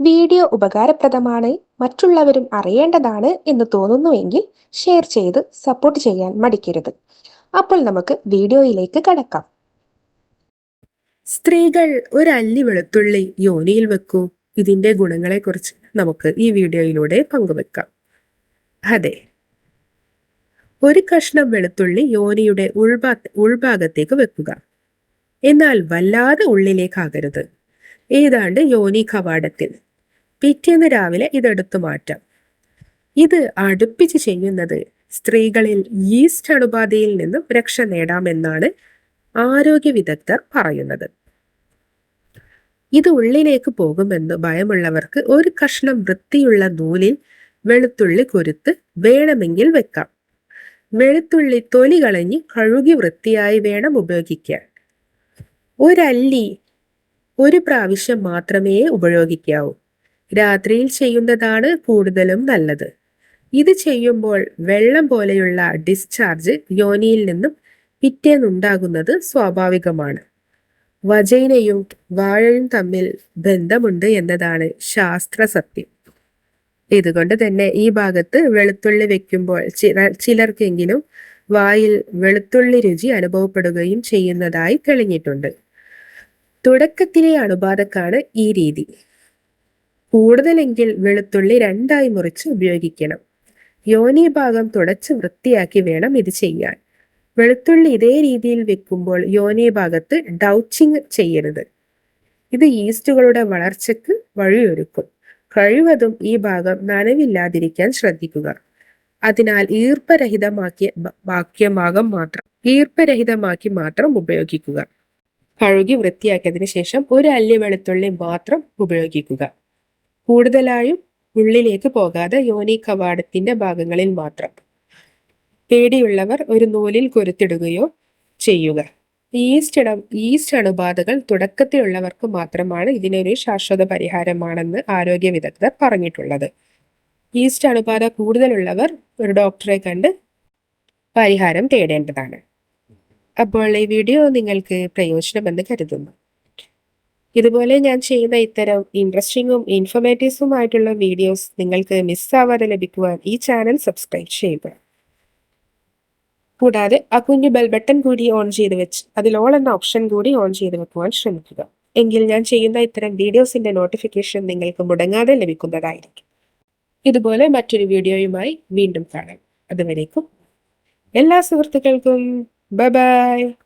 Video ഉപകാരപ്രദമാണ് മറ്റുള്ളവരും അറിയേണ്ടതാണ് എന്ന് തോന്നുന്നുവെങ്കിൽ ഷെയർ ചെയ്ത് സപ്പോർട്ട് ചെയ്യാൻ മടിക്കരുത്. അപ്പോൾ നമുക്ക് വീഡിയോയിലേക്ക് കടക്കാം. സ്ത്രീകൾ ഒരു വെളുത്തുള്ളി യോനിയിൽ വെക്കൂ. ഇതിന്റെ ഗുണങ്ങളെക്കുറിച്ച് നമുക്ക് ഈ വീഡിയോയിലൂടെ പങ്കുവെക്കാം. അതെ. ഒരു കഷ്ണം വെളുത്തുള്ളി യോനിയുടെ ഉൾഭാ ഉൾഭാഗത്തേക്ക് വെക്കുക. എന്നാൽ വല്ലാതെ ഉള്ളിലേക്കാകരുത്. ഏതാണ്ട് യോനി കവാടത്തിൽ. പിറ്റേന്ന് രാവിലെ ഇതെടുത്തു മാറ്റാം. ഇത് അടുപ്പിച്ച് ചെയ്യുന്നത് സ്ത്രീകളിൽ ഈസ്റ്റ് അണുബാധയിൽ നിന്നും രക്ഷ നേടാമെന്നാണ് ആരോഗ്യ വിദഗ്ധർ പറയുന്നത്. ഇത് ഉള്ളിലേക്ക് പോകുമെന്ന് ഭയമുള്ളവർക്ക് ഒരു കഷ്ണം വൃത്തിയുള്ള നൂലിൽ വെളുത്തുള്ളി കൊരുത്ത് വേണമെങ്കിൽ വെക്കാം. വെളുത്തുള്ളി തൊലി കളഞ്ഞ് കഴുകി വൃത്തിയായി വേണം ഉപയോഗിക്കാൻ. ഒരല്ലി ഒരു പ്രാവശ്യം മാത്രമേ ഉപയോഗിക്കാവൂ. രാത്രിയിൽ ചെയ്യുന്നതാണ് കൂടുതലും നല്ലത്. ഇത് ചെയ്യുമ്പോൾ വെള്ളം പോലെയുള്ള ഡിസ്ചാർജ് യോനിയിൽ നിന്നും പിറ്റേന്നുണ്ടാകുന്നത് സ്വാഭാവികമാണ്. വജൈനയും വാഴയും തമ്മിൽ ബന്ധമുണ്ട് എന്നതാണ് ശാസ്ത്ര സത്യം ഇതുകൊണ്ട് തന്നെ ഈ ഭാഗത്ത് വെളുത്തുള്ളി വെക്കുമ്പോൾ ചില ചിലർക്കെങ്കിലും വായിൽ വെളുത്തുള്ളി രുചി അനുഭവപ്പെടുകയും ചെയ്യുന്നതായി തെളിഞ്ഞിട്ടുണ്ട്. തുടക്കത്തിലെ അണുബാധക്കാണ് ഈ രീതി. കൂടുതലെങ്കിൽ വെളുത്തുള്ളി രണ്ടായി മുറിച്ച് ഉപയോഗിക്കണം. യോനി ഭാഗം തുടച്ച് വൃത്തിയാക്കി വേണം ഇത് ചെയ്യാൻ. വെളുത്തുള്ളി ഇതേ രീതിയിൽ വെക്കുമ്പോൾ യോനി ഭാഗത്ത് ഡൗച്ചിങ് ചെയ്യരുത്. ഇത് ഈസ്റ്റുകളുടെ വളർച്ചയ്ക്ക് വഴിയൊരുക്കും. കഴിവതും ഈ ഭാഗം നനവില്ലാതിരിക്കാൻ ശ്രദ്ധിക്കുക. അതിനാൽ ഈർപ്പരഹിതമാക്കിയ വാക്യഭാഗം മാത്രം ഈർപ്പരഹിതമാക്കി മാത്രം ഉപയോഗിക്കുക. കഴുകി വൃത്തിയാക്കിയതിനു ശേഷം ഒരു അല്ലി വെളുത്തുള്ളി മാത്രം ഉപയോഗിക്കുക. കൂടുതലായും ഉള്ളിലേക്ക് പോകാതെ യോനി കവാടത്തിന്റെ ഭാഗങ്ങളിൽ മാത്രം. പേടിയുള്ളവർ ഒരു നൂലിൽ കൊരുത്തിടുകയോ ചെയ്യുക. ഈസ്റ്റ് ഇട ഈസ്റ്റ് അണുബാധകൾ തുടക്കത്തിലുള്ളവർക്ക് മാത്രമാണ് ഇതിനൊരു ശാശ്വത പരിഹാരമാണെന്ന് ആരോഗ്യ വിദഗ്ധർ പറഞ്ഞിട്ടുള്ളത്. ഈസ്റ്റ് അണുബാധ കൂടുതലുള്ളവർ ഒരു ഡോക്ടറെ കണ്ട് പരിഹാരം തേടേണ്ടതാണ്. അപ്പോൾ ഈ വീഡിയോ നിങ്ങൾക്ക് പ്രയോജനമെന്ന് കരുതുന്നു. ഇതുപോലെ ഞാൻ ചെയ്യുന്ന ഇത്തരം ഇൻട്രസ്റ്റിംഗും ഇൻഫോർമേറ്റീവ്സുമായിട്ടുള്ള വീഡിയോസ് നിങ്ങൾക്ക് മിസ്സാവാതെ ലഭിക്കുവാൻ ഈ ചാനൽ സബ്സ്ക്രൈബ് ചെയ്യുക. കൂടാതെ ആ കുഞ്ഞു ബെൽ ബട്ടൺ കൂടി ഓൺ ചെയ്ത് വെച്ച് അതിൽ ഓൾ എന്ന ഓപ്ഷൻ കൂടി ഓൺ ചെയ്ത് വെക്കുവാൻ ശ്രമിക്കുക. എങ്കിൽ ഞാൻ ചെയ്യുന്ന ഇത്തരം വീഡിയോസിന്റെ നോട്ടിഫിക്കേഷൻ നിങ്ങൾക്ക് മുടങ്ങാതെ ലഭിക്കുന്നതായിരിക്കും. ഇതുപോലെ മറ്റൊരു വീഡിയോയുമായി വീണ്ടും കാണാം. അതുവരേക്കും എല്ലാ സുഹൃത്തുക്കൾക്കും Bye bye.